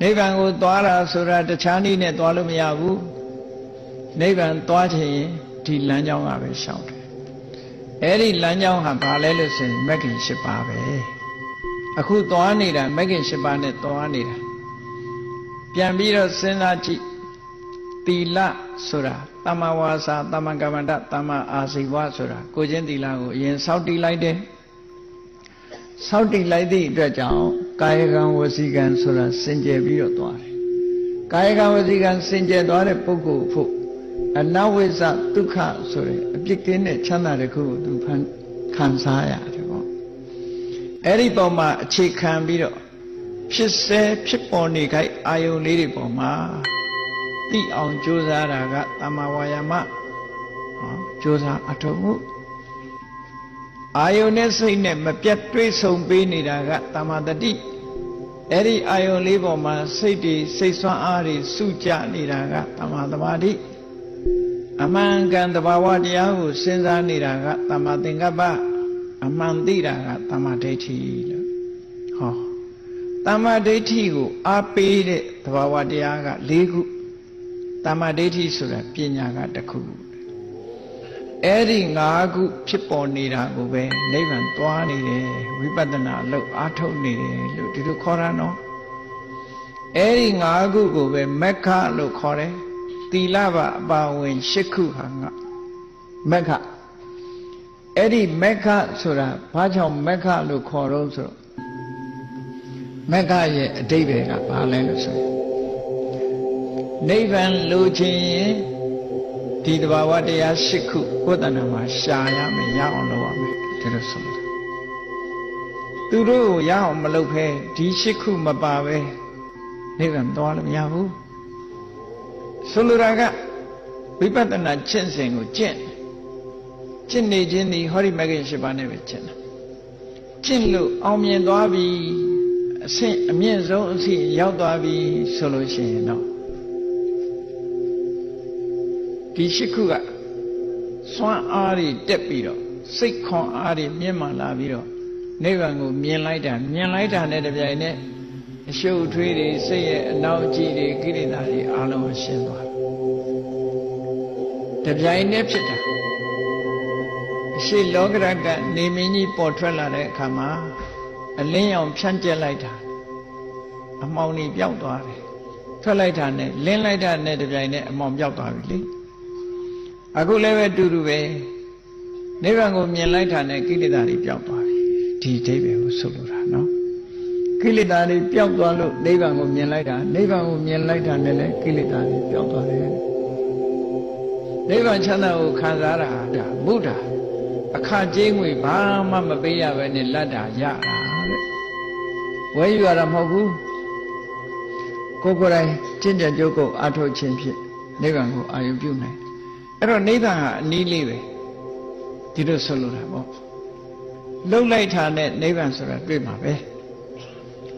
နိဗ္ဗာန်ကိုသွားတာဆိုတာတခြားနည်းနဲ့သွားလို့မရဘူးနိဗ္ဗာန်သွားချင်ရင်ဒီလမ်းကြောင်းကပဲရှောင်တယ်အဲ့ဒီလမ်းကြောင်းဟာဘာလဲလို့ဆိုရင်မဂ္ဂင်၈ပါးပဲအခုသွားနေတာမဂ္ဂင်၈ပါးနဲ့သွားနေတာပြန်ပြီးတော့စဉ်းစားကြည့်သီလဆိုတာတမ္မာဝါစာတမ္မာကမ္မန္တတမ္မာအာဇီဝဆိုတာကိုချင်းသီလကိုအရင်စောင့်တည်လိုက်တယ်စောင့်တည်လိုက်သည့်အတွက်ကြောင့် ကာယကံဝစီကံဆိုတာစင်ကြယ်ပြီးတော့သွားတယ်ကာယကံဝစီကံစင်ကြယ်သွားတဲ့ပုဂ္ဂိုလ်ဖို့အနဝိဇ္ဇဒုက္ခဆိုတဲ့အပြစ်ကင်းတဲ့ချမ်းသာတဲ့ခုကိုသူဖန်ခံစားရတယ်ပေါ့အဲ့ဒီပုံမှာအခြေခံပြီးတော့ဖြစ်စေဖြစ်ပေါ်နေခိုက်အာယုန်လေးတွေပေါ်မှာသိအောင်ကြိုးစားတာကတမ္မာဝါယာမဟောကြိုးစားအထောက်မှုအာယုန်နဲ့စိတ်နဲ့မပြတ်တွေးဆုံပေးနေတာကတမ္မာတတိ အဲ့ဒီအာယုန်လေးပေါ်မှာစိတ်တွေစိတ်ဆွမ်းအားတွေစုကြနေတာကတမ္မာသမာဓိအမှန်ကန်တဘာဝတရားကိုစဉ်းစားနေတာကတမ္မာသင်္ကပ္ပအမှန်သိတာကတမ္မာဒိဋ္ဌိလို့ဟောတမ္မာဒိဋ္ဌိကိုအားပေးတဲ့တဘာဝတရားက၄ခုတမ္မာဒိဋ္ဌိဆိုတာပညာကတစ်ခု အဲ့ဒီ၅ခုဖြစ်ပေါ်နေတာကိုပဲနိဗ္ဗာန်သွားနေတယ်ဝိပဿနာအလုပ်အားထုတ်နေတယ်လို့ဒီလိုခေါ်တာနော်အဲ့ဒီ၅ခုကိုပဲမက္ခလို့ခေါ်တယ်သီလပအပါဝင်၈ခုဟာငါမက္ခအဲ့ဒီမက္ခဆိုတာဘာကြောင့်မက္ခလို့ခေါ်တော့ဆိုတော့မက္ခရဲ့အတိတ်ပဲကဘာလဲလို့ဆိုရင်နိဗ္ဗာန်လိုချင်ရင် ဒီတဘာဝတရား၈ခုကိုယ်တဏ္ဍာမှာရှာရမယ်ရအောင်လုပ်ရမယ်ဒီလိုဆိုလို့သူတို့ကိုရအောင်မလုပ်ဖဲဒီ၈ခုမပါပဲနိဗ္ဗာန်သွားလို့မရဘူးဆိုလိုတာကဝိပဿနာကျင့်စဉ်ကိုကျင့်ကျင့်နေခြင်းဒီဟောဒီမဂ္ဂင်၈ပါးနဲ့ပဲကျင့်တာကျင့်လို့အောင်မြင်သွားပြီအဆင့်အမြင့်ဆုံးအဆင့်ရောက်သွားပြီဆိုလို့ရှိရင်တော့ ဒီရှိခုကစွမ်းအားတွေတက်ပြီးတော့စိတ်ခွန်အားတွေမြင့်မာလာပြီးတော့နိဗ္ဗာန်ကိုမြင်လိုက်တာမြင်လိုက်တာနဲ့တပြိုင်နက်အရှုပ်ထွေးတွေစိတ်ရဲ့အနောက်ကြည့်တွေကိလေသာတွေအလုံးရှင်းသွားတယ်တပြိုင်နက်ဖြစ်တာအရှိလောကရကနေမင်းကြီးပေါ်ထွက်လာတဲ့အခါမှာအလင်းရောင်ဖြန့်ကျက်လိုက်တာအမောင်ကြီးပျောက်သွားတယ်ထွက်လိုက်တာနဲ့လင်းလိုက်တာနဲ့တပြိုင်နက်အမောင်ပျောက်သွားပြီလေ အခုလည်းပဲတူတူပဲနိဗ္ဗာန်ကိုမြင်လိုက်တာနဲ့ကိလေသာတွေပျောက်သွားပြီဒီအဓိပ္ပာယ်ကိုဆိုလိုတာနော်ကိလေသာတွေပျောက်သွားလို့နိဗ္ဗာန်ကိုမြင်လိုက်တာနိဗ္ဗာန်ကိုမြင်လိုက်တာနဲ့လည်းကိလေသာတွေပျောက်သွားတယ်နိဗ္ဗာန်ချမ်းသာကိုခံစားတာဒါမုဒ္ဒအခကြေးငွေဘာမှမပေးရပဲနဲ့လက်တာရတာတဲ့ဝဲယူရတာမဟုတ်ဘူးကိုယ်ကိုယ်တိုင်ကျင့်ကြံကြုတ်ကိုအထုတ်ခြင်းဖြင့်နိဗ္ဗာန်ကိုအာရုံပြုနိုင် အဲ့တော့နိဗ္ဗာန်ဟာအနည်းလေးပဲဒီလိုဆိုလိုတာပေါ့လှုပ်လိုက်တာနဲ့နိဗ္ဗာန်ဆိုတာတွေ့မှာပဲ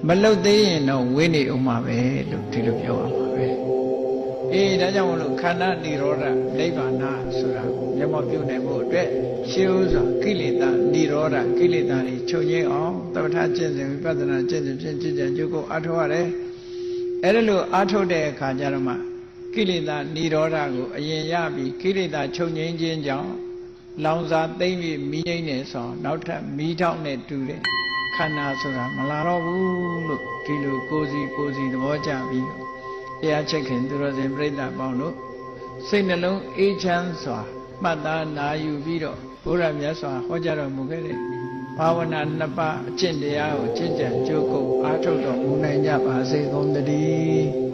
မလှုပ်သေးရင်တော့ဝိနေဥမှာပဲလို့ဒီလိုပြောရမှာပဲအေးဒါကြောင့်မလို့ခန္ဓာនិရောဓနိဗ္ဗာန်ဆိုတာကိုမျက်မှောက်ပြုနိုင်ဖို့အတွက်ရှင်းဥစွာကိလေသာនិရောဓကိလေသာတွေချုပ်ငြိမ်းအောင်သဗ္ဗထကျင့်စဉ်ဝိပဿနာကျင့်စဉ်ဖြင့်ကျင့်ကြံကြုတ်ကိုအထောက်ရတယ်အဲ့ဒါလို့အထုတ်တဲ့အခါကျတော့မှ ကိလေသာនិရောဓကိုအရင်ရပြီးကိလေသာချုပ်ငြိမ်းခြင်းကြောင့်လောင်စာသိမ့်ပြီးမိငိမ့်နေဆိုနောက်ထပ်မိထောက်နဲ့တူတယ်ခန္ဓာဆိုတာမလာတော့ဘူးလို့ဒီလိုကိုယ်စီကိုယ်စီသဘောကျပြီးတော့တရားချက်ခင်သူတော်စင်ပြိဿပေါင်းတို့စိတ်နှလုံးအေးချမ်းစွာမှတ်သားနာယူပြီးတော့ဘုရားမြတ်စွာဟောကြားတော်မူခဲ့တဲ့ဘာဝနာနှစ်ပါးအကျင့်တရားကိုကျင့်ကြံကြိုးကုပ်အားထုတ်တော်မူနိုင်ကြပါစေကုန်သတည်း